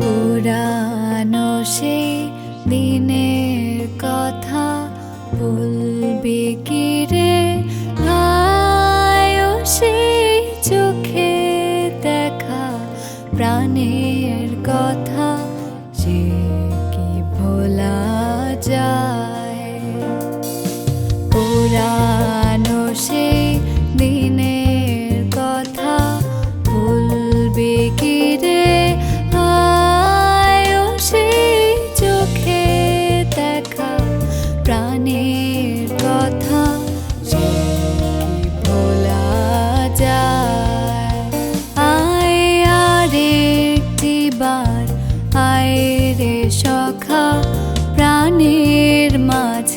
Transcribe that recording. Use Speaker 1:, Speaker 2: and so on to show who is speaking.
Speaker 1: পুরানো সেই দিনের কথা বলবি কি রে? সেই চোখে দেখা প্রাণের কথা সে কি ভোলা যায়? পুরানো সেই দিনের কথা ভুলবে কি রে? আয়ো সেই চোখে দেখা প্রাণের কথা ভোলা যায়। আয়, আর একটি বার, আয় রে সখা, প্রাণের মাঝে